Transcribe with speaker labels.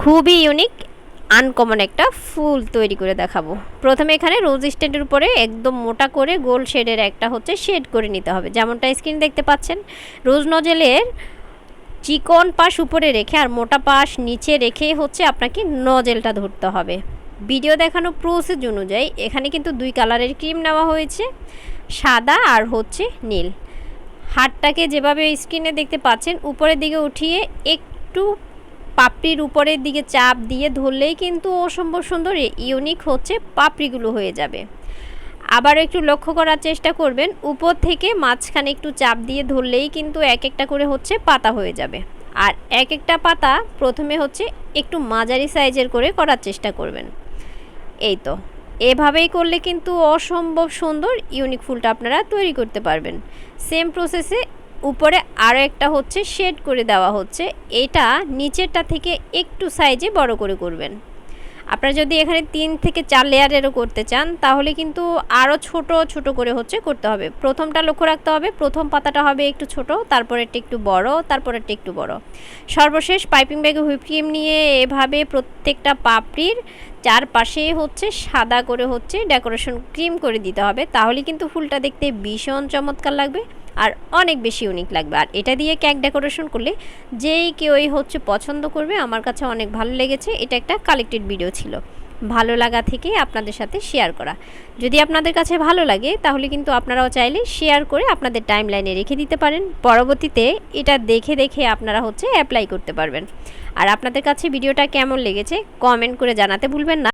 Speaker 1: খুবই unique uncommon একটা ফুল তৈরি করে দেখাবো। প্রথমে এখানে রোজ স্ট্যান্ডের উপরে একদম মোটা করে গোল শেডের একটা হচ্ছে শেড করে নিতে হবে। যেমনটা স্ক্রিন দেখতে পাচ্ছেন রোজ নজেলের চিকন পাশ উপরে রেখে আর মোটা পাশ নিচে রেখে হচ্ছে আপনাকে নজেলটা ধরতে হবে। ভিডিও দেখানো প্রসেস অনুযায়ী এখানে কিন্তু দুই কালারের ক্রিম নেওয়া হয়েছে, সাদা আর হচ্ছে নীল। হাতটাকে যেভাবে স্ক্রিনে দেখতে পাচ্ছেন, উপরের দিকে উঠিয়ে একটু পাপড়ির উপরের দিকে চাপ দিয়ে ধরলেই কিন্তু অসম্ভব সুন্দর ইউনিক হচ্ছে পাপড়িগুলো হয়ে যাবে। আবার একটু লক্ষ্য করার চেষ্টা করবেন, উপর থেকে মাঝখানে একটু চাপ দিয়ে ধরলেই কিন্তু এক একটা করে হচ্ছে পাতা হয়ে যাবে। আর এক একটা পাতা প্রথমে হচ্ছে একটু মাঝারি সাইজের করে করার চেষ্টা করবেন। এই তো, এভাবেই করলে কিন্তু অসম্ভব সুন্দর ইউনিক ফুলটা আপনারা তৈরি করতে পারবেন। সেম প্রসেসে উপরে আরও একটা হচ্ছে শেড করে দেওয়া হচ্ছে। এটা নিচেরটা থেকে একটু সাইজে বড় করে করবেন। আপনারা যদি এখানে তিন থেকে চার লেয়ারেরও করতে চান, তাহলে কিন্তু আরও ছোট ছোট করে হচ্ছে করতে হবে। প্রথমটা লক্ষ্য রাখতে হবে, প্রথম পাতাটা হবে একটু ছোট তারপরেরটা একটু বড় তারপরেরটা একটু বড়। সর্বশেষ পাইপিং ব্যাগে হুইপ ক্রিম নিয়ে এভাবে প্রত্যেকটা পাপড়ির চারপাশে হচ্ছে সাদা করে হচ্ছে ডেকোরেশন ক্রিম করে দিতে হবে। তাহলে কিন্তু ফুলটা দেখতে ভীষণ চমৎকার লাগবে। আর অনেক বেশি ইউনিক লাগবে। আর এটা দিয়ে কেক ডেকোরেশন করলে যেই কেউই হচ্ছে পছন্দ করবে, আমার কাছে অনেক ভালো লেগেছে। এটা একটা কালেক্টেড ভিডিও ছিল। ভালো লাগা থেকে আপনাদের সাথে শেয়ার করা। যদি আপনাদের কাছে ভালো লাগে, তাহলে কিন্তু আপনারাও চাইলে শেয়ার করে আপনাদের টাইম লাইনে রেখে দিতে পারেন। পরবর্তীতে এটা দেখে দেখে আপনারা হচ্ছে অ্যাপ্লাই করতে পারবেন। আর আপনাদের কাছে ভিডিওটা কেমন লেগেছে কমেন্ট করে জানাতে ভুলবেন না।